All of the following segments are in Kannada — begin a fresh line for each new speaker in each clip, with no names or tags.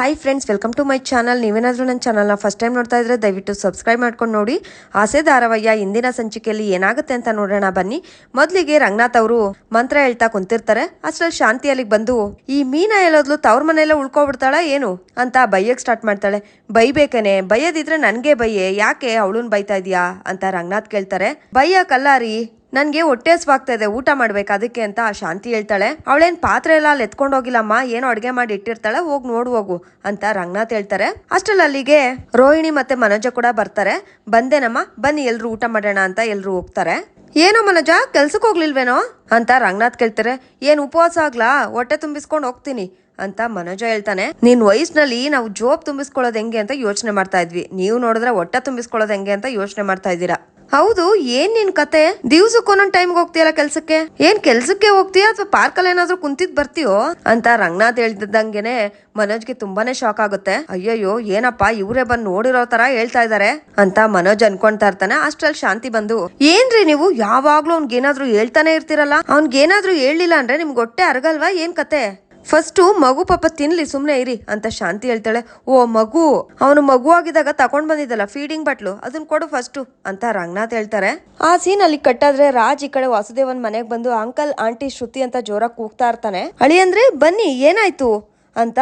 Hi friends welcome to my channel ನೀವೇನಾದರೂ ನನ್ನ ಚಾನಲ್ನ ಫಸ್ಟ್ ಟೈಮ್ ನೋಡ್ತಾ ಇದ್ರೆ ದಯವಿಟ್ಟು ಸಬ್ಸ್ಕ್ರೈಬ್ ಮಾಡ್ಕೊಂಡು ನೋಡಿ. ಆಸೆ ಧಾರವಯ್ಯ ಇಂದಿನ ಸಂಚಿಕೆಯಲ್ಲಿ ಏನಾಗುತ್ತೆ ಅಂತ ನೋಡೋಣ. ಬನ್ನಿ. ಮೊದಲಿಗೆ ರಂಗನಾಥ್ ಅವರು ಮಂತ್ರ ಹೇಳ್ತಾ ಕುಂತಿರ್ತಾರೆ. ಅಷ್ಟರಲ್ಲಿ ಶಾಂತಿ ಅಲ್ಲಿಗೆ ಬಂದು, ಈ ಮೀನ ಹೇಳೋದ್ಲು ತವ್ರ ಮನೆಯಲ್ಲ ಉಳ್ಕೊಬಿಡ್ತಾಳ ಏನು? ಅಂತ ಬೈಯಕ್ಕೆ ಸ್ಟಾರ್ಟ್ ಮಾಡ್ತಾಳೆ. ಬೈಬೇಕೇನೆ. ಬೈಯೋದಿದ್ರೆ ನನಗೆ ಬೈಯೆ. ಯಾಕೆ ಅವಳನ್ನ ಬೈತಾ ಇದೀಯಾ? ಅಂತ ರಂಗನಾಥ್ ಕೇಳ್ತಾರೆ. ಬೈಯಕ್ಕಲ್ಲ ರೀ ನನ್ಗೆ ಹೊಟ್ಟೆ ಹಸ್ವಾಗ್ತಾ ಇದೆ, ಊಟ ಮಾಡ್ಬೇಕು ಅದಕ್ಕೆ ಅಂತ ಶಾಂತಿ ಹೇಳ್ತಾಳೆ. ಅವಳೇನ್ ಪಾತ್ರೆ ಎಲ್ಲ ಅಲ್ಲಿ ಎತ್ಕೊಂಡೋಗಿಲ್ಲಮ್ಮ ಏನೋ ಅಡ್ಗೆ ಮಾಡಿ ಇಟ್ಟಿರ್ತಾಳೆ, ಹೋಗಿ ನೋಡು ಹೋಗು ಅಂತ ರಂಗನಾಥ್ ಹೇಳ್ತಾರೆ. ಅಷ್ಟಲ್ಲಿ ಅಲ್ಲಿಗೆ ರೋಹಿಣಿ ಮತ್ತೆ ಮನೋಜ ಕೂಡ ಬರ್ತಾರೆ. ಬಂದೇನಮ್ಮ, ಬನ್ನಿ ಎಲ್ರು ಊಟ ಮಾಡೋಣ ಅಂತ ಎಲ್ರು ಹೋಗ್ತಾರೆ. ಏನೋ ಮನೋಜ, ಕೆಲ್ಸಕ್ಕೆ ಹೋಗ್ಲಿಲ್ವೇನೋ ಅಂತ ರಂಗನಾಥ್ ಕೇಳ್ತಾರೆ. ಏನು ಉಪವಾಸ ಆಗ್ಲಾ? ಹೊಟ್ಟೆ ತುಂಬಿಸ್ಕೊಂಡು ಹೋಗ್ತೀನಿ. ಅಂತ ಮನೋಜ ಹೇಳ್ತಾನೆ. ನಿನ್ ವಯಸ್ಸಿನಲ್ಲಿ ನಾವು ಜೋಬ್ ತುಂಬಿಸ್ಕೊಳ್ಳೋದು ಹೆಂಗೆ ಅಂತ ಯೋಚನೆ ಮಾಡ್ತಾ ಇದ್ವಿ. ನೀವು ನೋಡಿದ್ರೆ ಹೊಟ್ಟೆ ತುಂಬಿಸ್ಕೊಳ್ಳೋದು ಹೆಂಗೆ ಅಂತ ಯೋಚನೆ ಮಾಡ್ತಾ ಇದ್ದೀರಾ. ಹೌದು, ಏನ್ ನಿನ್ ಕತೆ? ದಿವ್ಸಕ್ಕೆ ಒಂದೊಂದ್ ಟೈಮ್ ಹೋಗ್ತೀಯಲ್ಲ ಕೆಲ್ಸಕ್ಕೆ? ಏನ್ ಕೆಲ್ಸಕ್ಕೆ ಹೋಗ್ತೀಯಾ ಅಥವಾ ಪಾರ್ಕಲ್ಲಿ ಏನಾದ್ರೂ ಕುಂತಿದ್ ಬರ್ತೀಯೋ? ಅಂತ ರಂಗನಾಥ್ ಹೇಳ್ತಿದ್ದಂಗೆನೆ ಮನೋಜ್ಗೆ ತುಂಬಾನೇ ಶಾಕ್ ಆಗುತ್ತೆ. ಅಯ್ಯಯ್ಯೋ, ಏನಪ್ಪಾ ಇವ್ರೇ ಬಂದ್ ನೋಡಿರೋ ತರ ಹೇಳ್ತಾ ಇದಾರೆ ಅಂತ ಮನೋಜ್ ಅನ್ಕೊಂತಾ ಇರ್ತಾನೆ. ಅಷ್ಟ್ರಲ್ಲಿ ಶಾಂತಿ ಬಂದು, ಏನ್ರಿ ನೀವು? ಯಾವಾಗ್ಲೂ ಅವ್ನ್ಗೇನಾದ್ರೂ ಹೇಳ್ತಾನೆ ಇರ್ತೀರಲ್ಲ? ಅವ್ನ್ಗೇನಾದ್ರೂ ಹೇಳಿಲ್ಲ ಅಂದ್ರೆ ನಿಮ್ಗೆ ಹೊಟ್ಟೆ ಅರಗಲ್ವಾ ಏನ್ ಕತೆ? ಫಸ್ಟು ಮಗು ಪಾಪ ತಿನ್ಲಿ ಸುಮ್ಮನೆ ಇರಿ ಅಂತ ಶಾಂತಿ ಹೇಳ್ತಾಳೆ. ಓ ಮಗು, ಅವನು ಮಗು ಆಗಿದಾಗ ತಕೊಂಡ್ ಬಂದಿದ್ದಲ್ಲ ಫೀಡಿಂಗ್ ಬಟ್ಲು ಅದನ್ನ ಕೊಡು ಫಸ್ಟು ಅಂತ ರಂಗನಾಥ್ ಹೇಳ್ತಾರೆ. ಆ ಸೀನ್ ಅಲ್ಲಿ ಕಟ್ಟಾದ್ರೆ ರಾಜ್ ಈ ಕಡೆ ವಾಸುದೇವನ್ ಮನೆಗೆ ಬಂದು, ಅಂಕಲ್, ಆಂಟಿ, ಶ್ರುತಿ ಅಂತ ಜೋರಾಗಿ ಕೂಗ್ತಾ ಇರ್ತಾನೆ. ಅಳಿ ಅಂದ್ರೆ, ಬನ್ನಿ, ಏನಾಯ್ತು? ಅಂತ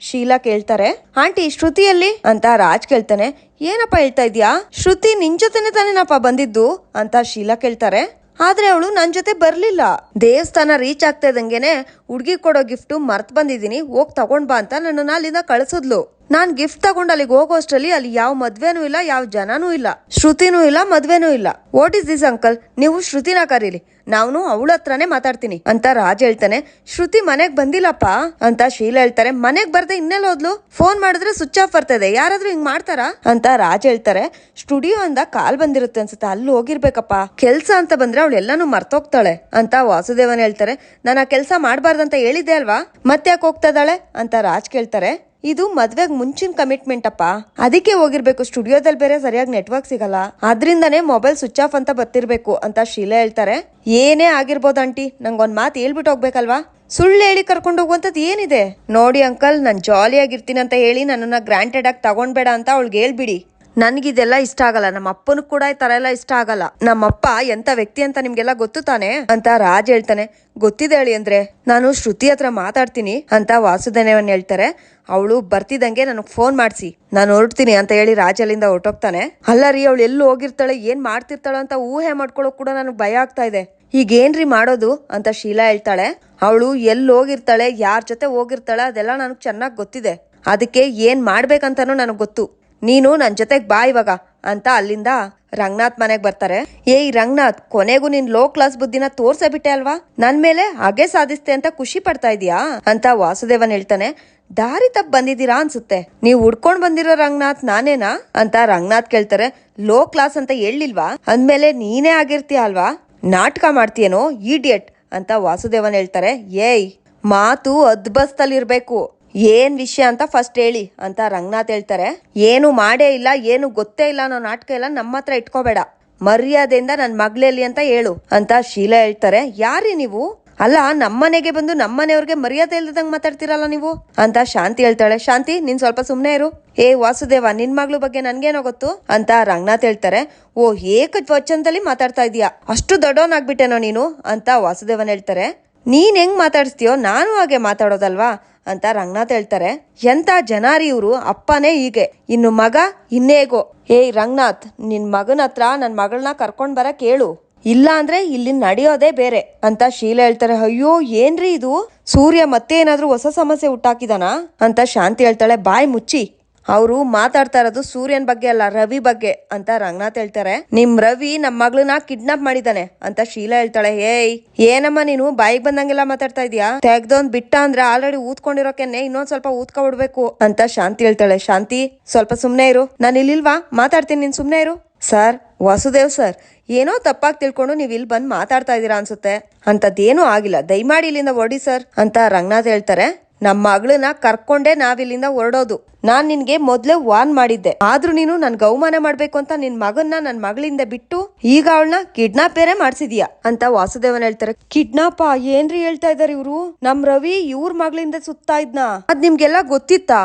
ಶೀಲಾ ಕೇಳ್ತಾರೆ. ಆಂಟಿ ಶ್ರುತಿಯಲ್ಲಿ ಅಂತ ರಾಜ್ ಕೇಳ್ತಾನೆ. ಏನಪ್ಪ ಹೇಳ್ತಾ ಇದ್ಯಾ? ಶ್ರುತಿ ನಿನ್ ಜೊತೆನೆ ತಾನೇನಪ್ಪ ಬಂದಿದ್ದು? ಅಂತ ಶೀಲಾ ಕೇಳ್ತಾರೆ. ಆದ್ರೆ ಅವಳು ನನ್ನ ಜೊತೆ ಬರ್ಲಿಲ್ಲ. ದೇವಸ್ಥಾನ ರೀಚ್ ಆಗ್ತಾ ಇದ್ದಂಗೆನೆ ಹುಡ್ಗಿ ಕೊಡೋ ಗಿಫ್ಟ್ ಮರ್ತ್ ಬಂದಿದ್ದೀನಿ, ಹೋಗ್ ತಗೊಂಡ್ ಬಾ ಅಂತ ನನ್ನನ್ನ ಅಲ್ಲಿಂದ ಕಳ್ಸಿದ್ಲು. ನಾನ್ ಗಿಫ್ಟ್ ತಗೊಂಡ್ ಅಲ್ಲಿಗೆ ಹೋಗೋಷ್ಟರಲ್ಲಿ ಅಲ್ಲಿ ಯಾವ ಮದ್ವೆನೂ ಇಲ್ಲ, ಯಾವ ಜನನೂ ಇಲ್ಲ, ಶ್ರುತಿನೂ ಇಲ್ಲ, ಮದ್ವೆನೂ ಇಲ್ಲ. ವಾಟ್ ಇಸ್ ದಿಸ್ ಅಂಕಲ್ ನೀವು ಶ್ರುತಿನ ಕರೀಲಿ ನಾನು ಅವಳ ಹತ್ರನೇ ಮಾತಾಡ್ತೀನಿ ಅಂತ ರಾಜ್ ಹೇಳ್ತಾನೆ. ಶ್ರುತಿ ಮನೆಗ್ ಬಂದಿಲ್ಲಪ್ಪ ಅಂತ ಶೀಲಾ ಹೇಳ್ತಾರೆ. ಮನೆಗ್ ಬರ್ದೆ ಇನ್ನೆಲ್ಲ ಹೋದ್ಲು? ಫೋನ್ ಮಾಡಿದ್ರೆ ಸ್ವಿಚ್ ಆಫ್ ಬರ್ತದೆ. ಯಾರಾದ್ರೂ ಹಿಂಗ್ ಮಾಡ್ತಾರಾ? ಅಂತ ರಾಜ್ ಹೇಳ್ತಾರೆ. ಸ್ಟುಡಿಯೋ ಅಂದ ಕಾಲ್ ಬಂದಿರುತ್ತೆ ಅನ್ಸುತ್ತೆ. ಅಲ್ಲಿ ಹೋಗಿರ್ಬೇಕಪ್ಪ. ಕೆಲ್ಸ ಅಂತ ಬಂದ್ರೆ ಅವಳು ಎಲ್ಲಾನು ಮರ್ತೋಗ್ತಾಳೆ ಅಂತ ವಾಸುದೇವನ್ ಹೇಳ್ತಾರೆ. ನಾನು ಆ ಕೆಲ್ಸ ಮಾಡ್ಬಾರ್ದಂತ ಹೇಳಿದ್ದೆ ಅಲ್ವಾ? ಮತ್ತೆ ಯಾಕೆ ಹೋಗ್ತಾ ಇದ್ದಾಳೆ? ಅಂತ ರಾಜ್ ಕೇಳ್ತಾರೆ. ಇದು ಮದ್ವೆಗ್ ಮುಂಚಿನ ಕಮಿಟ್ಮೆಂಟ್ ಅಪ್ಪ ಅದಕ್ಕೆ ಹೋಗಿರ್ಬೇಕು ಸ್ಟುಡಿಯೋದಲ್ಲಿ ಬೇರೆ ಸರಿಯಾಗಿ ನೆಟ್ವರ್ಕ್ ಸಿಗಲ್ಲ. ಅದ್ರಿಂದಾನೇ ಮೊಬೈಲ್ ಸ್ವಿಚ್ ಆಫ್ ಅಂತ ಬರ್ತಿರ್ಬೇಕು ಅಂತ ಶೀಲಾ ಹೇಳ್ತಾರೆ. ಏನೇ ಆಗಿರ್ಬೋದು ಆಂಟಿ, ನಂಗೊಂದ್ ಮಾತು ಹೇಳ್ಬಿಟ್ಟು ಹೋಗ್ಬೇಕಲ್ವಾ? ಸುಳ್ಳು ಹೇಳಿ ಕರ್ಕೊಂಡು ಹೋಗುವಂಥದ್ದು ಏನಿದೆ? ನೋಡಿ ಅಂಕಲ್, ನಾನು ಜಾಲಿಯಾಗಿರ್ತೀನಿ ಅಂತ ಹೇಳಿ ನನ್ನನ್ನ ಗ್ರಾಂಟೆಡ್ ಆಗಿ ತಗೊಂಡ್ಬೇಡ ಅಂತ ಅವಳಿಗೆ ಹೇಳ್ಬಿಡಿ. ನನ್ಗಿದೆಲ್ಲ ಇಷ್ಟ ಆಗಲ್ಲ. ನಮ್ಮ ಅಪ್ಪನೂ ಕೂಡ ಈ ತರ ಎಲ್ಲ ಇಷ್ಟ ಆಗಲ್ಲ. ನಮ್ಮಪ್ಪ ಎಂತ ವ್ಯಕ್ತಿ ಅಂತ ನಿಮ್ಗೆಲ್ಲ ಗೊತ್ತು ತಾನೆ? ಅಂತ ರಾಜ್ ಹೇಳ್ತಾನೆ. ಗೊತ್ತಿದೆ ಹೇಳಿ ಅಂದ್ರೆ, ನಾನು ಶ್ರುತಿ ಹತ್ರ ಮಾತಾಡ್ತೀನಿ ಅಂತ ವಾಸುದೇವನ್ ಹೇಳ್ತಾರೆ. ಅವಳು ಬರ್ತಿದಂಗೆ ನನಗೆ ಫೋನ್ ಮಾಡಿಸಿ. ನಾನು ಹೊರಡ್ತೀನಿ ಅಂತ ಹೇಳಿ ರಾಜ್ ಅಲ್ಲಿಂದ ಹೊರಟೋಗ್ತಾನೆ. ಅಲ್ಲ ರೀ, ಅವಳು ಎಲ್ಲಿ ಹೋಗಿರ್ತಾಳೆ, ಏನ್ ಮಾಡ್ತಿರ್ತಾಳೆ ಅಂತ ಊಹೆ ಮಾಡ್ಕೊಳ್ಳೋಕೆ ಕೂಡ ನನಗೆ ಭಯ ಆಗ್ತಾ ಇದೆ. ಈಗ ಏನ್ರಿ ಮಾಡೋದು? ಅಂತ ಶೀಲಾ ಹೇಳ್ತಾಳೆ. ಅವಳು ಎಲ್ಲಿ ಹೋಗಿರ್ತಾಳೆ, ಯಾರ ಜೊತೆ ಹೋಗಿರ್ತಾಳೆ ಅದೆಲ್ಲ ನನಗೆ ಚೆನ್ನಾಗಿ ಗೊತ್ತಿದೆ. ಅದಕ್ಕೆ ಏನ್ ಮಾಡ್ಬೇಕಂತಾನೂ ನನಗೆ ಗೊತ್ತು. ನೀನು ನನ್ನ ಜೊತೆಗೆ ಬಾ ಇವಾಗ ಅಂತ ಅಲ್ಲಿಂದ ರಂಗನಾಥ್ ಮನೆಗೆ ಬರ್ತಾರೆ. ಏಯ್ ರಂಗನಾಥ್, ಕೊನೆಗೂ ನೀನ್ ಲೋ ಕ್ಲಾಸ್ ಬುದ್ಧಿನ ತೋರ್ಸೇ ಬಿಟ್ಟೆ ಅಲ್ವಾ? ನನ್ ಮೇಲೆ ಹಾಗೆ ಸಾಧಿಸ್ತೆ ಅಂತ ಖುಷಿ ಪಡ್ತಾ ಇದೀಯಾ? ಅಂತ ವಾಸುದೇವನ್ ಹೇಳ್ತಾನೆ. ದಾರಿ ತಪ್ಪ ಬಂದಿದ್ದೀರಾ ಅನ್ಸುತ್ತೆ. ನೀವು ಉಡ್ಕೊಂಡ್ ಬಂದಿರೋ ರಂಗನಾಥ್ ನಾನೇನಾ? ಅಂತ ರಂಗನಾಥ್ ಕೇಳ್ತಾರೆ. ಲೋ ಕ್ಲಾಸ್ ಅಂತ ಹೇಳಿಲ್ವಾ ಅಂದ್ಮೇಲೆ ನೀನೇ ಆಗಿರ್ತೀಯ ಅಲ್ವಾ? ನಾಟಕ ಮಾಡ್ತೀಯೇನೋ ಈಡಿಯಟ್ ಅಂತ ವಾಸುದೇವನ್ ಹೇಳ್ತಾರೆ. ಏಯ್, ಮಾತು ಅದ್ಬಸ್ತಲ್ಲಿರ್ಬೇಕು ಏನ್ ವಿಷಯ ಅಂತ ಫಸ್ಟ್ ಹೇಳಿ ಅಂತ ರಂಗನಾಥ್ ಹೇಳ್ತಾರೆ. ಏನು ಮಾಡೇ ಇಲ್ಲ, ಏನು ಗೊತ್ತೇ ಇಲ್ಲ ಅನ್ನೋ ನಾಟಕ ಎಲ್ಲ ನಮ್ಮ ಹತ್ರ ಇಟ್ಕೋಬೇಡ. ಮರ್ಯಾದೆಯಿಂದ ನನ್ನ ಮಗ್ಳೆಲ್ಲಿ ಅಂತ ಹೇಳು ಅಂತ ಶೀಲಾ ಹೇಳ್ತಾರೆ. ಯಾರಿ ನೀವು? ಅಲ್ಲ ನಮ್ಮನೆಗೆ ಬಂದು ನಮ್ಮನೆಯವ್ರಿಗೆ ಮರ್ಯಾದೆ ಇಲ್ದಂಗ್ ಮಾತಾಡ್ತೀರಲ್ಲ ನೀವು? ಅಂತ ಶಾಂತಿ ಹೇಳ್ತಾಳೆ. ಶಾಂತಿ, ನೀನು ಸ್ವಲ್ಪ ಸುಮ್ಮನೆ ಇರು. ಏ ವಾಸುದೇವ, ನಿನ್ ಮಗಳ ಬಗ್ಗೆ ನನಗೇನೋ ಗೊತ್ತು? ಅಂತ ರಂಗನಾಥ್ ಹೇಳ್ತಾರೆ. ಓ ಏಕ ವಚನದಲ್ಲಿ ಮಾತಾಡ್ತಾ ಇದೀಯಾ ಅಷ್ಟು ದೊಡ್ಡವನಾಗ್ಬಿಟ್ಟೇನೋ ನೀನು? ಅಂತ ವಾಸುದೇವನ್ ಹೇಳ್ತಾರೆ. ನೀನ್ ಹೆಂಗ್ ಮಾತಾಡಿಸ್ತೀಯೋ? ನಾನು ಹಾಗೆ ಮಾತಾಡೋದಲ್ವಾ? ಅಂತ ರಂಗನಾಥ್ ಹೇಳ್ತಾರೆ. ಎಂತ ಜನಾರಿ ಇವರು, ಅಪ್ಪನೇ ಹೀಗೆ. ಇನ್ನು ಮಗ ಇನ್ನೇಗೋ. ಏಯ್ ರಂಗನಾಥ್, ನಿನ್ ಮಗನ ಹತ್ರ ನನ್ ಮಗಳನ್ನ ಕರ್ಕೊಂಡು ಬರ ಕೇಳು. ಇಲ್ಲ ಅಂದ್ರೆ ಇಲ್ಲಿ ನಡೆಯೋದೇ ಬೇರೆ ಅಂತ ಶೀಲಾ ಹೇಳ್ತಾರೆ. ಅಯ್ಯೋ, ಏನ್ರಿ ಇದು? ಸೂರ್ಯ ಮತ್ತೆ ಏನಾದ್ರೂ ಹೊಸ ಸಮಸ್ಯೆ ಹುಟ್ಟಾಕಿದಾನ? ಅಂತ ಶಾಂತಿ ಹೇಳ್ತಾಳೆ. ಬಾಯ್ ಮುಚ್ಚಿ. ಅವರು ಮಾತಾಡ್ತಾ ಇರೋದು ಸೂರ್ಯನ್ ಬಗ್ಗೆ ಅಲ್ಲ, ರವಿ ಬಗ್ಗೆ ಅಂತ ರಂಗನಾಥ್ ಹೇಳ್ತಾರೆ. ನಿಮ್ ರವಿ ನಮ್ ಮಗಳನ್ನ ಕಿಡ್ನಾಪ್ ಮಾಡಿದಾನೆ ಅಂತ ಶೀಲಾ ಹೇಳ್ತಾಳೆ. ಏಯ್, ಏನಮ್ಮ ನೀನು, ಬಾಯಿಗೆ ಬಂದಂಗೆಲ್ಲ ಮಾತಾಡ್ತಾ ಇದೀಯಾ ತೆಗ್ದೊಂದ್ ಬಿಟ್ಟ ಅಂದ್ರೆ ಆಲ್ರೆಡಿ ಊದ್ಕೊಂಡಿರೋಕೆನೆ ಇನ್ನೊಂದ್ ಸ್ವಲ್ಪ ಊದ್ಕೊಬಿಡ್ಬೇಕು ಅಂತ ಶಾಂತಿ ಹೇಳ್ತಾಳೆ. ಶಾಂತಿ, ಸ್ವಲ್ಪ ಸುಮ್ನೆ ಇರು. ನಾನು ಇಲ್ಲಿಲ್ವಾ? ಮಾತಾಡ್ತೀನಿ, ನೀನ್ ಸುಮ್ನೆ ಇರು. ಸರ್, ವಾಸುದೇವ್ ಸರ್, ಏನೋ ತಪ್ಪಾಗಿ ತಿಳ್ಕೊಂಡು ನೀವು ಇಲ್ಲಿ ಬಂದು ಮಾತಾಡ್ತಾ ಇದ್ದೀರಾ ಅನ್ಸುತ್ತೆ. ಅಂತದ್ದೇನೂ ಆಗಿಲ್ಲ. ದಯಮಾಡಿ ಇಲ್ಲಿಂದ ಓಡಿ ಸರ್ ಅಂತ ರಂಗನಾಥ್ ಹೇಳ್ತಾರೆ. ನಮ್ಮ ಮಗಳನ್ನ ಕರ್ಕೊಂಡೇ ನಾವಿಲ್ಲಿಂದ ಹೊರಡೋದು. ನಾನ್ ನಿನ್ಗೆ ಮೊದ್ಲೇ ವಾರ್ನ್ ಮಾಡಿದ್ದೆ. ಆದ್ರೂ ನೀನು ನನ್ ಗೌಮಾನ ಮಾಡ್ಬೇಕು ಅಂತ ನಿನ್ ಮಗನ್ನ ನನ್ ಮಗಳಿಂದ ಬಿಟ್ಟು ಈಗ ಅವಳನ್ನ ಕಿಡ್ನಾಪ್ ಬೇರೆ ಮಾಡ್ಸಿದ್ಯಾ ಅಂತ ವಾಸುದೇವನ್ ಹೇಳ್ತಾರೆ. ಕಿಡ್ನಾಪ ಏನ್ರಿ ಹೇಳ್ತಾ ಇದಾರೆ ಇವ್ರು? ನಮ್ ರವಿ ಇವ್ರ ಮಗಳಿಂದ ಸುತ್ತಾ ಇದ್ನಾ? ಅದ್ ನಿಮ್ಗೆಲ್ಲ ಗೊತ್ತಿತ್ತಾ?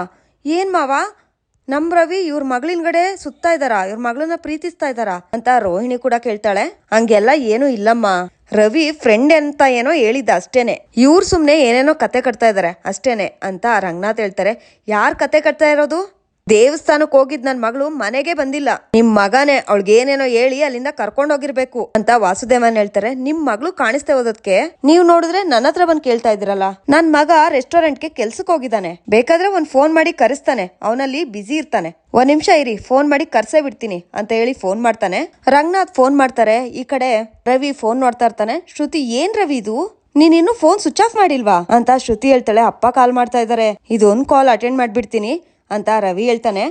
ಏನ್ ಮಾವ? ನಮ್ ರವಿ ಇವ್ರ ಮಗಳಿನ್ಗಡೆ ಸುತ್ತಾ ಇದಾರ, ಇವ್ರ ಮಗಳನ್ನ ಪ್ರೀತಿಸ್ತಾ ಇದಾರ ಅಂತ ರೋಹಿಣಿ ಕೂಡ ಕೇಳ್ತಾಳೆ. ಹಂಗೆಲ್ಲ ಏನು ಇಲ್ಲಮ್ಮ. ರವಿ ಫ್ರೆಂಡ್ ಅಂತ ಏನೋ ಹೇಳಿದ್ದ ಅಷ್ಟೇನೆ. ಇವ್ರು ಸುಮ್ನೆ ಏನೇನೋ ಕತೆ ಕಟ್ತಾ ಇದಾರೆ ಅಷ್ಟೇನೆ ಅಂತ ರಂಗನಾಥ್ ಹೇಳ್ತಾರೆ. ಯಾರ್ ಕತೆ ಕಟ್ತಾ ಇರೋದು? ದೇವಸ್ಥಾನಕ್ಕೆ ಹೋಗಿದ್ ನನ್ ಮಗಳು ಮನೆಗೆ ಬಂದಿಲ್ಲ. ನಿಮ್ ಮಗನೇ ಅವಳಿಗೆ ಏನೇನೋ ಹೇಳಿ ಅಲ್ಲಿಂದ ಕರ್ಕೊಂಡ್ ಹೋಗಿರ್ಬೇಕು ಅಂತ ವಾಸುದೇವನ್ ಹೇಳ್ತಾರೆ. ನಿಮ್ ಮಗಳು ಕಾಣಿಸ್ತಾ ಹೋದಕ್ಕೆ ನೀವ್ ನೋಡಿದ್ರೆ ನನ್ನ ಹತ್ರ ಬಂದ್ ಕೇಳ್ತಾ ಇದ್ರಲ್ಲ ನನ್ ಮಗ ರೆಸ್ಟೋರೆಂಟ್ಗೆ ಕೆಲ್ಸಕ್ಕೆ ಹೋಗಿದ್ದಾನೆ. ಬೇಕಾದ್ರೆ ಒಂದ್ ಫೋನ್ ಮಾಡಿ ಕರೆಸ್ತಾನೆ. ಅವನಲ್ಲಿ ಬಿಸಿ ಇರ್ತಾನೆ. ಒಂದ್ ನಿಮಿಷ ಇರಿ, ಫೋನ್ ಮಾಡಿ ಕರ್ಸೇ ಬಿಡ್ತೀನಿ ಅಂತ ಹೇಳಿ ಫೋನ್ ಮಾಡ್ತಾನೆ. ರಂಗನಾಥ್ ಫೋನ್ ಮಾಡ್ತಾರೆ. ಈ ಕಡೆ ರವಿ ಫೋನ್ ನೋಡ್ತಾ ಇರ್ತಾನೆ. ಶ್ರುತಿ, ಏನ್ ರವಿ ಇದು? ನೀನ್ ಇನ್ನು ಫೋನ್ ಸ್ವಿಚ್ ಆಫ್ ಮಾಡಿಲ್ವಾ? ಅಂತ ಶ್ರುತಿ ಹೇಳ್ತಾಳೆ. ಅಪ್ಪ ಕಾಲ್ ಮಾಡ್ತಾ ಇದಾರೆ. ಇದೊಂದ್ ಕಾಲ್ ಅಟೆಂಡ್ ಮಾಡ್ಬಿಡ್ತೀನಿ. ಅಂತ ರವಿ ಹೇಳ್ತಾನೆ.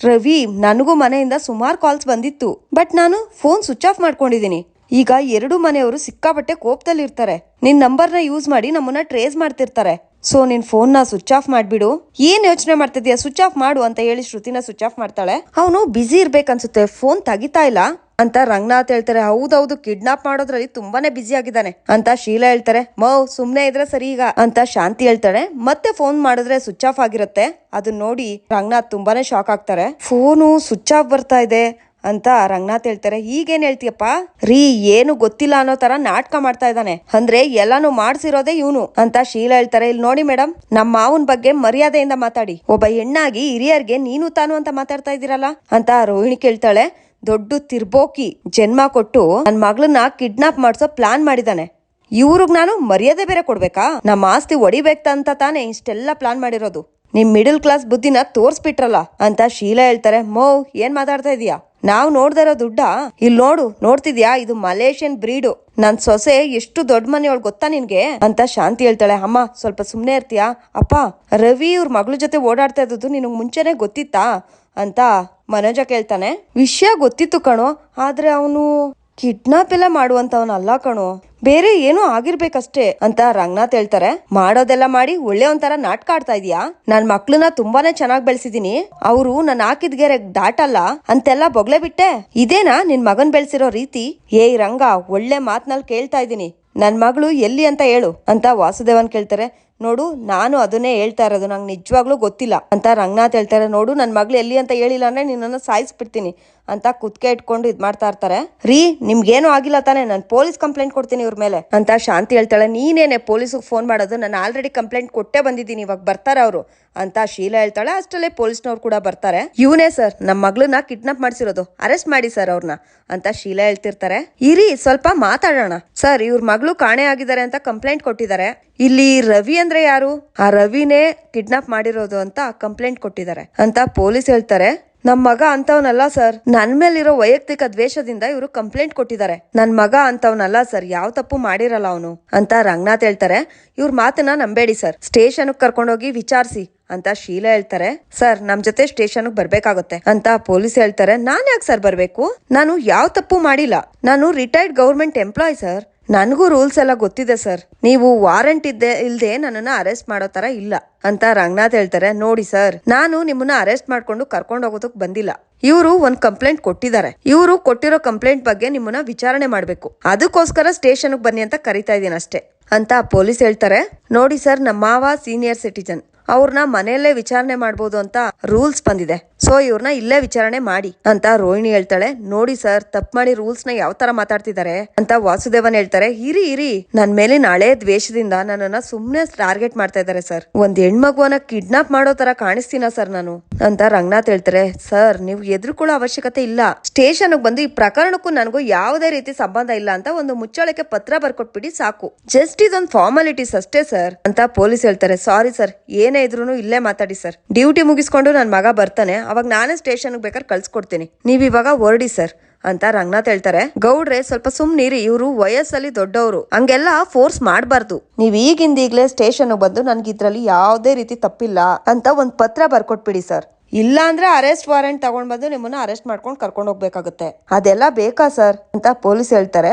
ರವಿ, ನನಗೂ ಮನೆಯಿಂದ ಸುಮಾರು ಕಾಲ್ಸ್ ಬಂದಿತ್ತು ಬಟ್ ನಾನು ಫೋನ್ ಸ್ವಿಚ್ ಆಫ್ ಮಾಡ್ಕೊಂಡಿದ್ದೀನಿ ಈಗ ಎರಡು ಮನೆಯವರು ಸಿಕ್ಕಾಪಟ್ಟೆ ಕೋಪದಲ್ಲಿ ಇರ್ತಾರೆ ನಿನ್ ನಂಬರ್ನ ಯೂಸ್ ಮಾಡಿ ನಮ್ಮನ್ನ ಟ್ರೇಸ್ ಮಾಡ್ತಿರ್ತಾರೆ. ಸೊ ನಿನ್ ಫೋನ್ನ ಸ್ವಿಚ್ ಆಫ್ ಮಾಡ್ಬಿಡು. ಏನ್ ಯೋಚನೆ ಮಾಡ್ತಿದ್ಯಾ? ಸ್ವಿಚ್ ಆಫ್ ಮಾಡು ಅಂತ ಹೇಳಿ ಶ್ರುತಿನ ಸ್ವಿಚ್ ಆಫ್ ಮಾಡ್ತಾಳೆ. ಅವನು ಬಿಸಿ ಇರ್ಬೇಕನ್ಸುತ್ತೆ. ಫೋನ್ ತೆಗಿತಾ ಇಲ್ಲ ಅಂತ ರಂಗನಾಥ್ ಹೇಳ್ತಾರೆ. ಹೌದೌದು ಕಿಡ್ನಾಪ್ ಮಾಡೋದ್ರಲ್ಲಿ ತುಂಬಾನೇ ಬ್ಯುಸಿ ಆಗಿದ್ದಾನೆ ಅಂತ ಶೀಲಾ ಹೇಳ್ತಾರೆ. ಮೌ, ಸುಮ್ನೆ ಇದ್ರೆ ಸರಿ ಈಗ ಅಂತ ಶಾಂತಿ ಹೇಳ್ತಾಳೆ. ಮತ್ತೆ ಫೋನ್ ಮಾಡಿದ್ರೆ ಸ್ವಿಚ್ ಆಫ್ ಆಗಿರುತ್ತೆ. ಅದನ್ನ ನೋಡಿ ರಂಗನಾಥ್ ತುಂಬಾನೇ ಶಾಕ್ ಆಗ್ತಾರೆ. ಫೋನು ಸ್ವಿಚ್ ಆಫ್ ಬರ್ತಾ ಇದೆ. ಅಂತ ರಂಗನಾಥ್ ಹೇಳ್ತಾರೆ. ಈಗೇನ್ ಹೇಳ್ತೀಯಪ್ಪ? ರೀ, ಏನು ಗೊತ್ತಿಲ್ಲ ಅನ್ನೋ ತರ ನಾಟಕ ಮಾಡ್ತಾ ಇದ್ದಾನೆ. ಅಂದ್ರೆ ಎಲ್ಲಾನು ಮಾಡ್ಸಿರೋದೇ ಇವನು ಅಂತ ಶೀಲಾ ಹೇಳ್ತಾರೆ. ಇಲ್ಲಿ ನೋಡಿ ಮೇಡಮ್ ನಮ್ಮ ಮಾವನ್ ಬಗ್ಗೆ ಮರ್ಯಾದೆಯಿಂದ ಮಾತಾಡಿ. ಒಬ್ಬ ಹೆಣ್ಣಾಗಿ ಹಿರಿಯರ್ಗೆ ನೀನು ತಾನು ಅಂತ ಮಾತಾಡ್ತಾ ಇದ್ದೀರಲ್ಲ ಅಂತ ರೋಹಿಣಿ ಕೇಳ್ತಾಳೆ. ದೊಡ್ಡ ತಿರ್ಬೋಕಿ ಜನ್ಮ ಕೊಟ್ಟು ನನ್ನ ಮಗಳನ್ನ ಕಿಡ್ನಾಪ್ ಮಾಡ್ಸೋ ಪ್ಲಾನ್ ಮಾಡಿದಾನೆ. ಇವ್ರಿಗೆ ನಾನು ಮರ್ಯಾದೆ ಬೇರೆ ಕೊಡ್ಬೇಕಾ? ನಮ್ಮ ಆಸ್ತಿ ಹೊಡಿಬೇಕಂತ ತಾನೇ ಇಷ್ಟೆಲ್ಲ ಪ್ಲಾನ್ ಮಾಡಿರೋದು. ನಿಮ್ ಮಿಡಲ್ ಕ್ಲಾಸ್ ಬುದ್ಧಿನ ತೋರ್ಸ್ಬಿಟ್ರಲ್ಲ ಅಂತ ಶೀಲಾ ಹೇಳ್ತಾರೆ. ಮೋ, ಏನ್ ಮಾತಾಡ್ತಾ ಇದೀಯಾ? ನಾವ್ ನೋಡ್ತಾ ಇರೋ ದುಡ್ಡ? ಇಲ್ಲಿ ನೋಡು, ನೋಡ್ತಿದ್ಯಾ? ಇದು ಮಲೇಷಿಯನ್ ಬ್ರೀಡು. ನನ್ ಸೊಸೆ ಎಷ್ಟು ದೊಡ್ಡ ಮನೆಯೊಳಗ್ ಗೊತ್ತಾ ನಿನ್ಗೆ? ಅಂತ ಶಾಂತಿ ಹೇಳ್ತಾಳೆ. ಅಮ್ಮ, ಸ್ವಲ್ಪ ಸುಮ್ಮನೆ ಇರ್ತೀಯಾ? ಅಪ್ಪ, ರವಿ ಇವ್ರ ಮಗಳ ಜೊತೆ ಓಡಾಡ್ತಾ ಇದ್ದದ್ದು ನಿನಗ್ ಮುಂಚೆನೆ ಗೊತ್ತಿತ್ತಾ? ಅಂತ ಮನೋಜ ಕೇಳ್ತಾನೆ. ವಿಷಯ ಗೊತ್ತಿತ್ತು ಕಣೋ, ಆದ್ರೆ ಅವನು ಕಿಡ್ನಾಪ್ ಎಲ್ಲ ಮಾಡುವಂತವನಲ್ಲ ಕಣೋ. ಬೇರೆ ಏನೋ ಆಗಿರ್ಬೇಕಷ್ಟೇ ಅಂತ ರಂಗನಾಥ್ ಹೇಳ್ತಾರೆ. ಮಾಡೋದೆಲ್ಲ ಮಾಡಿ ಒಳ್ಳೆ ಒಂಥರ ನಾಟಕ ಆಡ್ತಾ ಇದೀಯಾ? ನನ್ ಮಕ್ಳನ್ನ ತುಂಬಾನೇ ಚೆನ್ನಾಗ್ ಬೆಳೆಸಿದೀನಿ. ಅವರು ನನ್ ಹಾಕಿದ ಗೆರೆ ದಾಟಲ್ಲ, ಅಂತೆಲ್ಲ ಬೊಗ್ಲೆ ಬಿಟ್ಟೆ? ಇದೇನಾ ನಿನ್ ಮಗನ್ ಬೆಳೆಸಿರೋ ರೀತಿ? ಏಯ್ ರಂಗ, ಒಳ್ಳೆ ಮಾತ್ನಲ್ಲಿ ಕೇಳ್ತಾ ಇದೀನಿ. ನನ್ ಮಗಳು ಎಲ್ಲಿ ಅಂತ ಹೇಳು ಅಂತ ವಾಸುದೇವನ್ ಕೇಳ್ತಾರೆ. ನೋಡು, ನಾನು ಅದನ್ನೇ ಹೇಳ್ತಾ ಇರೋದು. ನಂಗೆ ನಿಜವಾಗ್ಲೂ ಗೊತ್ತಿಲ್ಲ. ಅಂತ ರಂಗನಾಥ್ ಹೇಳ್ತಾರೆ, ನೋಡು ನನ್ನ ಮಗಳು ಎಲ್ಲಿ ಅಂತ ಹೇಳಿಲ್ಲ ಅಂದ್ರೆ ನಿನ್ನನ್ನು ಸಾಯಿಸ್ಬಿಡ್ತೀನಿ ಅಂತ ಕುತ್ಕೆ ಇಟ್ಕೊಂಡು ಇದು ಮಾಡ್ತಾ ಇರ್ತಾರೆ. ರೀ, ನಿಮ್ಗೇನು ಆಗಿಲ್ಲ ತಾನೇ, ನಾನು ಪೊಲೀಸ್ ಕಂಪ್ಲೇಂಟ್ ಕೊಡ್ತೀನಿ ಇವ್ರ ಮೇಲೆ. ಅಂತ ಶಾಂತಿ ಹೇಳ್ತಾಳೆ, ನೀನೇನೆ ಪೊಲೀಸಿಗೆ ಫೋನ್ ಮಾಡೋದು, ನಾನು ಆಲ್ರೆಡಿ ಕಂಪ್ಲೇಂಟ್ ಕೊಟ್ಟೆ ಬಂದಿದ್ದೀನಿ, ಇವಾಗ ಬರ್ತಾರೆ ಅವರು. ಅಂತ ಶೀಲಾ ಹೇಳ್ತಾಳೆ, ಅಷ್ಟರಲ್ಲೇ ಪೊಲೀಸ್ನವ್ರು ಕೂಡ ಬರ್ತಾರೆ. ಇವನೇ ಸರ್ ನಮ್ಮ ಮಗಳನ್ನ ಕಿಡ್ನಾಪ್ ಮಾಡಿಸಿರೋದು. ಅರೆಸ್ಟ್ ಮಾಡಿ ಸರ್ ಅವ್ರನ್ನ ಅಂತ ಶೀಲಾ ಹೇಳ್ತಿರ್ತಾರೆ. ಇರಿ, ಸ್ವಲ್ಪ ಮಾತಾಡೋಣ. ಸರ್, ಇವ್ರ ಮಗಳು ಕಾಣೆ ಆಗಿದ್ದಾರೆ ಅಂತ ಕಂಪ್ಲೇಂಟ್ ಕೊಟ್ಟಿದ್ದಾರೆ. ಇಲ್ಲಿ ರವಿ ಅಂದ್ರೆ ಯಾರು? ಆ ರವಿನೇ ಕಿಡ್ನಾಪ್ ಮಾಡಿರೋದು ಅಂತ ಕಂಪ್ಲೇಂಟ್ ಕೊಟ್ಟಿದ್ದಾರೆ. ಅಂತ ಪೊಲೀಸ್ ಹೇಳ್ತಾರೆ. ನಮ್ ಮಗ ಅಂತವನಲ್ಲ ಸರ್. ನನ್ ಮೇಲಿರೋ ವೈಯಕ್ತಿಕ ದ್ವೇಷದಿಂದ ಇವರು ಕಂಪ್ಲೇಂಟ್ ಕೊಟ್ಟಿದ್ದಾರೆ. ನನ್ ಮಗ ಅಂತವನಲ್ಲ ಸರ್. ಯಾವ ತಪ್ಪು ಮಾಡಿರಲ್ಲ ಅವನು. ಅಂತ ರಂಗನಾಥ್ ಹೇಳ್ತಾರೆ. ಇವ್ರ ಮಾತನ್ನ ನಂಬೇಡಿ ಸರ್. ಸ್ಟೇಷನ್ ಕರ್ಕೊಂಡೋಗಿ ವಿಚಾರಿಸಿ ಅಂತ ಶೀಲಾ ಹೇಳ್ತಾರೆ. ಸರ್, ನಮ್ ಜೊತೆ ಸ್ಟೇಷನ್ ಬರ್ಬೇಕಾಗುತ್ತೆ ಅಂತ ಪೊಲೀಸ್ ಹೇಳ್ತಾರೆ. ನಾನ್ ಯಾಕೆ ಸರ್ ಬರ್ಬೇಕು? ನಾನು ಯಾವ ತಪ್ಪು ಮಾಡಿಲ್ಲ. ನಾನು ರಿಟೈರ್ಡ್ ಗೌರ್ಮೆಂಟ್ ಎಂಪ್ಲಾಯ್ ಸರ್. ನನಗೂ ರೂಲ್ಸ್ ಎಲ್ಲ ಗೊತ್ತಿದೆ ಸರ್. ನೀವು ವಾರಂಟ್ ಇದ್ದೆ ಇಲ್ಲದೆ ನನ್ನನ್ನು ಅರೆಸ್ಟ್ ಮಾಡೋ ಥರ ಇಲ್ಲ ಅಂತ ರಂಗನಾಥ್ ಹೇಳ್ತಾರೆ. ನೋಡಿ ಸರ್, ನಾನು ನಿಮ್ಮನ್ನ ಅರೆಸ್ಟ್ ಮಾಡ್ಕೊಂಡು ಕರ್ಕೊಂಡು ಹೋಗೋದಕ್ಕೆ ಬಂದಿಲ್ಲ. ಇವರು ಒಂದ್ ಕಂಪ್ಲೇಂಟ್ ಕೊಟ್ಟಿದ್ದಾರೆ. ಇವರು ಕೊಟ್ಟಿರೋ ಕಂಪ್ಲೇಂಟ್ ಬಗ್ಗೆ ನಿಮ್ಮನ್ನ ವಿಚಾರಣೆ ಮಾಡಬೇಕು. ಅದಕ್ಕೋಸ್ಕರ ಸ್ಟೇಷನ್ಗೆ ಬನ್ನಿ ಅಂತ ಕರಿತಾ ಇದ್ದೀನಿ ಅಷ್ಟೇ ಅಂತ ಪೊಲೀಸ್ ಹೇಳ್ತಾರೆ. ನೋಡಿ ಸರ್, ನಮ್ಮ ಮಾವ ಸೀನಿಯರ್ ಸಿಟಿಜನ್. ಅವ್ರನ್ನ ಮನೆಯಲ್ಲೇ ವಿಚಾರಣೆ ಮಾಡ್ಬೋದು ಅಂತ ರೂಲ್ಸ್ ಬಂದಿದೆ. ಸೊ, ಇವ್ರನ್ನ ಇಲ್ಲೇ ವಿಚಾರಣೆ ಮಾಡಿ ಅಂತ ರೋಹಿಣಿ ಹೇಳ್ತಾಳೆ. ನೋಡಿ ಸರ್, ತಪ್ಪು ಮಾಡಿ ರೂಲ್ಸ್ನ ಯಾವ ತರ ಮಾತಾಡ್ತಿದ್ದಾರೆ ಅಂತ ವಾಸುದೇವನ್ ಹೇಳ್ತಾರೆ. ಇರಿ ಇರಿ. ನನ್ ಮೇಲೆ ನಾಳೆ ದ್ವೇಷದಿಂದ ನನ್ನನ್ನ ಸುಮ್ನೆ ಟಾರ್ಗೆಟ್ ಮಾಡ್ತಾ ಇದ್ದಾರೆ ಸರ್. ಒಂದ್ ಹೆಣ್ಮಗುವನ್ನ ಕಿಡ್ನಾಪ್ ಮಾಡೋ ತರ ಕಾಣಿಸ್ತೀನ ಸರ್ ನಾನು? ಅಂತ ರಂಗನಾಥ್ ಹೇಳ್ತಾರೆ. ಸರ್, ನೀವು ಎದುರುಕೊಳ್ಳೋ ಅವಶ್ಯಕತೆ ಇಲ್ಲ. ಸ್ಟೇಷನ್ ಬಂದು ಈ ಪ್ರಕರಣಕ್ಕೂ ನನಗೂ ಯಾವುದೇ ರೀತಿ ಸಂಬಂಧ ಇಲ್ಲ ಅಂತ ಒಂದು ಮುಚ್ಚಳಕ್ಕೆ ಪತ್ರ ಬರ್ಕೊಟ್ಬಿಡಿ ಸಾಕು. ಜಸ್ಟ್ ಇದೊಂದು ಫಾರ್ಮಾಲಿಟೀಸ್ ಅಷ್ಟೇ ಸರ್ ಅಂತ ಪೊಲೀಸ್ ಹೇಳ್ತಾರೆ. ಸಾರಿ ಸರ್, ಏನೇ ಇದ್ರು ಇಲ್ಲೇ ಮಾತಾಡಿ ಸರ್. ಡ್ಯೂಟಿ ಮುಗಿಸ್ಕೊಂಡು ನನ್ನ ಮಗ ಬರ್ತಾನೆ. ಅವಾಗ ನಾನೇ ಸ್ಟೇಷನ್ ಬೇಕಾದ್ರೆ ಕಳ್ಸ್ಕೊಡ್ತೀನಿ. ನೀವ್ ಇವಾಗ ಹೊರಡಿ ಸರ್ ಅಂತ ರಂಗನಾಥ್ ಹೇಳ್ತಾರೆ. ಗೌಡ್ರೆ ಸ್ವಲ್ಪ ಸುಮ್ನಿರಿ ಇವರು ವಯಸ್ಸಲ್ಲಿ ದೊಡ್ಡವರು. ಹಂಗೆಲ್ಲ ಫೋರ್ಸ್ ಮಾಡಬಾರ್ದು. ನೀವ್ ಈಗಿಂದೀಗ್ಲೇ ಸ್ಟೇಷನ್ ಬಂದು ನನ್ಗೆ ಇದ್ರಲ್ಲಿ ಯಾವುದೇ ರೀತಿ ತಪ್ಪಿಲ್ಲ ಅಂತ ಒಂದ್ ಪತ್ರ ಬರ್ಕೊಟ್ಬಿಡಿ ಸರ್. ಇಲ್ಲ ಅಂದ್ರೆ ಅರೆಸ್ಟ್ ವಾರೆಂಟ್ ತಗೊಂಡ್ ಬಂದು ನಿಮ್ಮನ್ನ ಅರೆಸ್ಟ್ ಮಾಡ್ಕೊಂಡು ಕರ್ಕೊಂಡು ಹೋಗ್ಬೇಕಾಗುತ್ತೆ. ಅದೆಲ್ಲ ಬೇಕಾ ಸರ್ ಅಂತ ಪೊಲೀಸ್ ಹೇಳ್ತಾರೆ.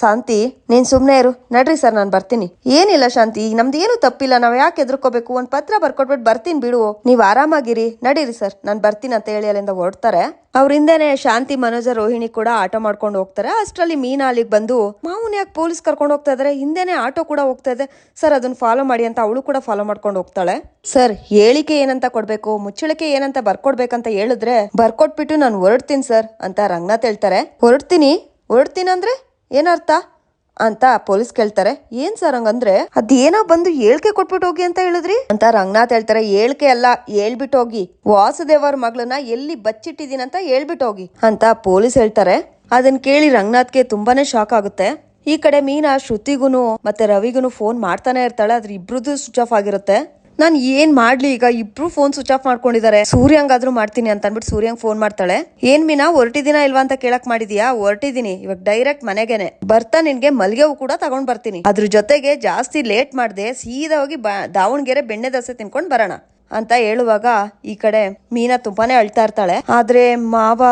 ಶಾಂತಿ, ನೀನ್ ಸುಮ್ಮನೆ ಇರು. ನಡ್ರಿ ಸರ್, ನಾನು ಬರ್ತೀನಿ. ಏನಿಲ್ಲ ಶಾಂತಿ, ನಮ್ದು ಏನು ತಪ್ಪಿಲ್ಲ. ನಾವು ಯಾಕೆ ಎದ್ರಕೋಬೇಕು ಒಂದು ಪತ್ರ ಬರ್ಕೊಟ್ಬಿಟ್ಟು ಬರ್ತೀನಿ ಬಿಡು. ನೀವು ಆರಾಮಾಗಿರಿ. ನಡೀರಿ ಸರ್, ನಾನು ಬರ್ತೀನಿ ಅಂತ ಹೇಳಿ ಅಲ್ಲಿಂದ ಹೊರಡ್ತಾರೆ ಅವ್ರ ಶಾಂತಿ, ಮನೋಜ, ರೋಹಿಣಿ ಕೂಡ ಆಟೋ ಮಾಡ್ಕೊಂಡು ಹೋಗ್ತಾರೆ. ಅಷ್ಟರಲ್ಲಿ ಮೀನಾ ಅಲ್ಲಿಗೆ ಬಂದು, ಮಾವನ್ ಯಾಕೆ ಪೊಲೀಸ್ ಕರ್ಕೊಂಡು ಹೋಗ್ತಾ ಇದಾರೆ? ಹಿಂದೆನೆ ಆಟೋ ಕೂಡ ಹೋಗ್ತಾ ಇದೆ. ಸರ್ ಅದನ್ನ ಫಾಲೋ ಮಾಡಿ ಅಂತ ಅವಳು ಕೂಡ ಫಾಲೋ ಮಾಡ್ಕೊಂಡು ಹೋಗ್ತಾಳೆ. ಸರ್, ಹೇಳಿಕೆ ಏನಂತ ಕೊಡ್ಬೇಕು? ಮುಚ್ಚಳಿಕೆ ಏನಂತ ಬರ್ಕೊಡ್ಬೇಕಂತ ಹೇಳಿದ್ರೆ ಬರ್ಕೊಟ್ಬಿಟ್ಟು ನಾನು ಹೊರಡ್ತೀನಿ ಸರ್, ಅಂತ ರಂಗನಾಥ್ ಹೇಳ್ತಾರೆ. ಹೊರಡ್ತೀನಿ ಹೊರಡ್ತೀನಿ ಅಂದ್ರೆ? ಏನರ್ಥ? ಅಂತ ಪೊಲೀಸ್ ಕೇಳ್ತಾರೆ. ಏನ್ ಸರ್ ಹಂಗಂದ್ರೆ, ಅದೇನೋ ಬಂದು ಏಳ್ಕೆ ಕೊಟ್ಬಿಟ್ಟು ಹೋಗಿ ಅಂತ ಹೇಳಿದ್ರಿ? ಅಂತ ರಂಗನಾಥ್ ಹೇಳ್ತಾರೆ, ಏಳ್ಕೆ ಅಲ್ಲ ಹೇಳ್ಬಿಟ್ಟು ಹೋಗಿ. ವಾಸುದೇವ್ ಅವ್ರ ಮಗಳನ್ನ ಎಲ್ಲಿ ಬಚ್ಚಿಟ್ಟಿದೀನಂತ ಹೇಳ್ಬಿಟ್ಟು ಹೋಗಿ. ಅಂತ ಪೊಲೀಸ್ ಹೇಳ್ತಾರೆ. ಅದನ್ನ ಕೇಳಿ ರಂಗನಾಥ್ಗೆ ತುಂಬಾನೇ ಶಾಕ್ ಆಗುತ್ತೆ. ಈ ಕಡೆ ಮೀನಾ ಶ್ರುತಿಗುನು ಮತ್ತೆ ರವಿಗೂನು ಫೋನ್ ಮಾಡ್ತಾನೆ ಇರ್ತಾಳೆ. ಅದ್ರ ಇಬ್ರದ್ದು ಸ್ವಿಚ್ ಆಫ್ ಆಗಿರುತ್ತೆ. ನಾನ್ ಏನ್ ಮಾಡ್ಲಿ? ಈಗ ಇಬ್ರು ಫೋನ್ ಸ್ವಿಚ್ ಆಫ್ ಮಾಡ್ಕೊಂಡಿದ್ದಾರೆ ಸೂರ್ಯಂಗಾದ್ರೂ ಮಾಡ್ತೀನಿ ಅಂತ ಅನ್ಬಿಟ್ಟು ಸೂರ್ಯಂಗ್ ಫೋನ್ ಮಾಡ್ತಾಳೆ. ಏನ್ ಮೀನಾ ಹೊರಟಿದಿನ ಇಲ್ವಾ ಅಂತ ಕೇಳಕ್ ಮಾಡಿದ್ಯಾ? ಹೊರಟಿದೀನಿ. ಇವಾಗ ಡೈರೆಕ್ಟ್ ಮನೆಗೆನೆ. ಬರ್ತಾ ನಿನ್ಗೆ ಮಲ್ಗೆ ಕೂಡ ತಗೊಂಡ್ ಬರ್ತೀನಿ. ಅದ್ರ ಜೊತೆಗೆ ಜಾಸ್ತಿ ಲೇಟ್ ಮಾಡ್ದೆ, ಸೀದಾ ಹೋಗಿ ದಾವಣಗೆರೆ ಬೆಣ್ಣೆ ದೋಸೆ ತಿನ್ಕೊಂಡ್ ಬರೋಣ ಅಂತ ಹೇಳುವಾಗ ಈ ಕಡೆ ಮೀನಾ ತುಂಬಾನೇ ಅಳ್ತಾ ಇರ್ತಾಳೆ. ಆದ್ರೆ ಮಾವ,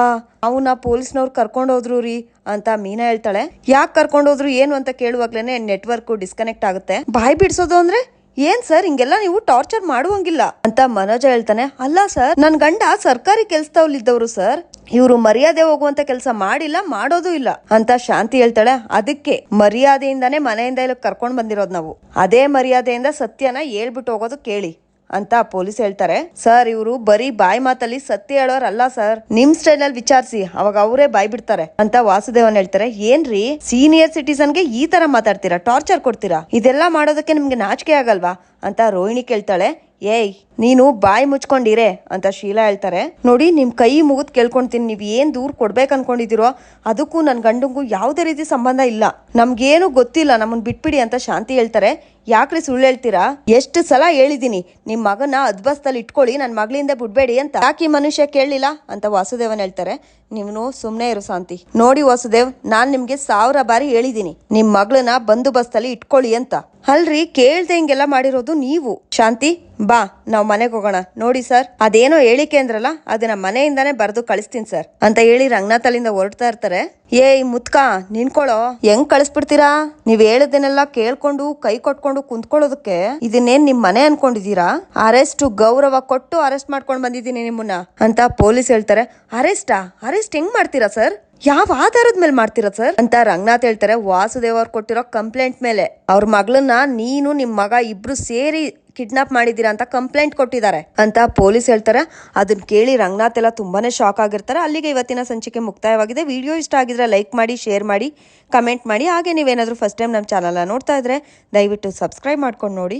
ಅವನ ಪೊಲೀಸ್ನವ್ರು ಕರ್ಕೊಂಡು ಹೋದ್ರು ರೀ ಅಂತ ಮೀನಾ ಹೇಳ್ತಾಳೆ. ಯಾಕೆ ಕರ್ಕೊಂಡು ಹೋದ್ರು ಏನು ಅಂತ ಕೇಳುವಾಗ್ಲೇನೆ ನೆಟ್ವರ್ಕ್ ಡಿಸ್ಕನೆಕ್ಟ್ ಆಗುತ್ತೆ. ಬಾಯ್ ಬಿಡ್ಸೋದು ಅಂದ್ರೆ ಏನ್ ಸರ್, ಹಿಂಗೆಲ್ಲ ನೀವು ಟಾರ್ಚರ್ ಮಾಡುವಂಗಿಲ್ಲ? ಅಂತ ಮನೋಜ ಹೇಳ್ತಾನೆ, ಅಲ್ಲ ಸರ್, ನನ್ ಗಂಡ ಸರ್ಕಾರಿ ಕೆಲ್ಸದವ್ಲಿದ್ದವ್ರು ಸರ್. ಇವರು ಮರ್ಯಾದೆ ಹೋಗುವಂತ ಕೆಲಸ ಮಾಡಿಲ್ಲ, ಮಾಡೋದು ಇಲ್ಲ. ಅಂತ ಶಾಂತಿ ಹೇಳ್ತಾಳೆ, ಅದಕ್ಕೆ ಮರ್ಯಾದೆಯಿಂದಾನೇ ಮನೆಯಿಂದ ಇಲ್ಲಿ ಕರ್ಕೊಂಡ್ ಬಂದಿರೋದು ನಾವು. ಅದೇ ಮರ್ಯಾದೆಯಿಂದ ಸತ್ಯನ ಹೇಳ್ಬಿಟ್ಟು ಹೋಗೋದು ಕೇಳಿ. ಅಂತ ಪೊಲೀಸ್ ಹೇಳ್ತಾರೆ. ಸರ್, ಇವರು ಬರೀ ಬಾಯಿ ಮಾತಲ್ಲಿ ಸತ್ಯ ಹೇಳೋರಲ್ಲ ಸರ್. ನಿಮ್ ಸ್ಟೈಲ್ ಅಲ್ಲಿ ವಿಚಾರಿಸಿ, ಅವಾಗ ಅವರೇ ಬಾಯ್ ಬಿಡ್ತಾರೆ ಅಂತ ವಾಸುದೇವನ್ ಹೇಳ್ತಾರೆ. ಏನ್ರಿ, ಸೀನಿಯರ್ ಸಿಟಿಸನ್ಗೆ ಈ ತರ ಮಾತಾಡ್ತೀರಾ? ಟಾರ್ಚರ್ ಕೊಡ್ತೀರಾ? ಇದೆಲ್ಲ ಮಾಡೋದಕ್ಕೆ ನಿಮ್ಗೆ ನಾಚಿಕೆ ಆಗಲ್ವಾ? ಅಂತ ರೋಹಿಣಿ ಕೇಳ್ತಾಳೆ. ಏಯ್ ನೀನು ಬಾಯಿ ಮುಚ್ಕೊಂಡಿರೇ ಅಂತ ಶೀಲಾ ಹೇಳ್ತಾರೆ. ನೋಡಿ, ನಿಮ್ ಕೈ ಮುಗಿದ್ ಕೇಳ್ಕೊಳ್ತೀನಿ ನೀವು ಏನ್ ದೂರ್ ಕೊಡ್ಬೇಕು ಅನ್ಕೊಂಡಿದಿರೋ ಅದಕ್ಕೂ ನನ್ನ ಗಂಡಂಗೂ ಯಾವುದೇ ರೀತಿ ಸಂಬಂಧ ಇಲ್ಲ. ನಮ್ಗೇನು ಗೊತ್ತಿಲ್ಲ, ನಮ್ಮನ್ ಬಿಟ್ಬಿಡಿ ಅಂತ ಶಾಂತಿ ಹೇಳ್ತಾರೆ. ಯಾಕ್ರಿ ಸುಳ್ಳು ಹೇಳ್ತೀರಾ? ಎಷ್ಟು ಸಲ ಹೇಳಿದೀನಿ, ನಿಮ್ ಮಗನ ಅದ್ಬಸ್ತಲ್ಲಿ ಇಟ್ಕೊಳ್ಳಿ ನನ್ನ ಮಗಳಿಂದ ಬಿಡ್ಬೇಡಿ ಅಂತ. ಯಾಕೆ ಮನುಷ್ಯ ಕೇಳಲಿಲ್ಲ ಅಂತ ವಾಸುದೇವನ್ ಹೇಳ್ತಾರೆ. ನಿಮ್ನು ಸುಮ್ನೆ ಇರು ಶಾಂತಿ. ನೋಡಿ ವಾಸುದೇವ್, ನಾನ್ ನಿಮ್ಗೆ ಸಾವಿರ ಬಾರಿ ಹೇಳಿದೀನಿ, ನಿಮ್ ಮಗಳನ್ನ ಬಂದೋಬಸ್ತಲ್ಲಿ ಇಟ್ಕೊಳ್ಳಿ ಅಂತ. ಅಲ್ರಿ, ಕೇಳ್ದೆ ಹಿಂಗೆಲ್ಲ ಮಾಡಿರೋದು ನೀವು. ಶಾಂತಿ, ಬಾ, ನಾವ್ ಮನೆಗೆ ಹೋಗೋಣ. ನೋಡಿ ಸರ್, ಅದೇನೋ ಹೇಳಿಕೆ ಅಂದ್ರಲ್ಲ, ಅದನ್ನ ಮನೆಯಿಂದಾನೇ ಬರೆದು ಕಳಿಸ್ತೀನಿ ಸರ್. ಅಂತ ಹೇಳಿ ರಂಗನಾಥ್ ಅಲ್ಲಿಂದ ಹೊರಡ್ತಾ ಇರ್ತಾರೆ. ಏಯ್ ಮುತ್ಕ ನಿನ್ಕೊಳ್ಳೋ ಹೆಂಗ್ ಕಳಿಸ್ಬಿಡ್ತೀರಾ? ನೀವ್ ಹೇಳದನ್ನೆಲ್ಲ ಕೇಳ್ಕೊಂಡು, ಕೈ ಕೊಟ್ಕೊಂಡು ಕುಂತ್ಕೊಳ್ಳೋದಕ್ಕೆ ಇದನ್ನೇನ್ ನಿಮ್ ಮನೆ ಅನ್ಕೊಂಡಿದೀರಾ ಅರೆಸ್ಟ್, ಗೌರವ ಕೊಟ್ಟು ಅರೆಸ್ಟ್ ಮಾಡ್ಕೊಂಡು ಬಂದಿದ್ದೀನಿ ನಿಮ್ಮನ್ನ, ಅಂತ ಪೊಲೀಸ್ ಹೇಳ್ತಾರೆ. ಅರೆಸ್ಟಾ? ಅರೆಸ್ಟ್ ಹೆಂಗ್ ಮಾಡ್ತೀರಾ ಸರ್? ಯಾವ ಆಧಾರದ ಮೇಲೆ ಮಾಡ್ತೀರಾ ಸರ್? ಅಂತ ರಂಗನಾಥ್ ಹೇಳ್ತಾರೆ, ವಾಸುದೇವ್ ಅವ್ರು ಕೊಟ್ಟಿರೋ ಕಂಪ್ಲೇಂಟ್ ಮೇಲೆ. ಅವ್ರ ಮಗಳನ್ನ ನೀನು ನಿಮ್ ಮಗ ಇಬ್ರು ಸೇರಿ ಕಿಡ್ನಾಪ್ ಮಾಡಿದೀರಾ ಅಂತ ಕಂಪ್ಲೇಂಟ್ ಕೊಟ್ಟಿದ್ದಾರೆ ಅಂತ ಪೊಲೀಸ್ ಹೇಳ್ತಾರೆ. ಅದನ್ನ ಕೇಳಿ ರಂಗನಾಥ್ ಎಲ್ಲ ತುಂಬಾನೇ ಶಾಕ್ ಆಗಿರ್ತಾರೆ. ಅಲ್ಲಿಗೆ ಇವತ್ತಿನ ಸಂಚಿಕೆ ಮುಕ್ತಾಯವಾಗಿದೆ. ವಿಡಿಯೋ ಇಷ್ಟ ಆಗಿದ್ರೆ ಲೈಕ್ ಮಾಡಿ ಶೇರ್ ಮಾಡಿ ಕಮೆಂಟ್ ಮಾಡಿ. ಹಾಗೆ ನೀವೇನಾದ್ರೂ ಫಸ್ಟ್ ಟೈಮ್ ನಮ್ಮ ಚಾನಲ್ನ ನೋಡ್ತಾ ಇದ್ರೆ ದಯವಿಟ್ಟು ಸಬ್ಸ್ಕ್ರೈಬ್ ಮಾಡ್ಕೊಂಡು ನೋಡಿ.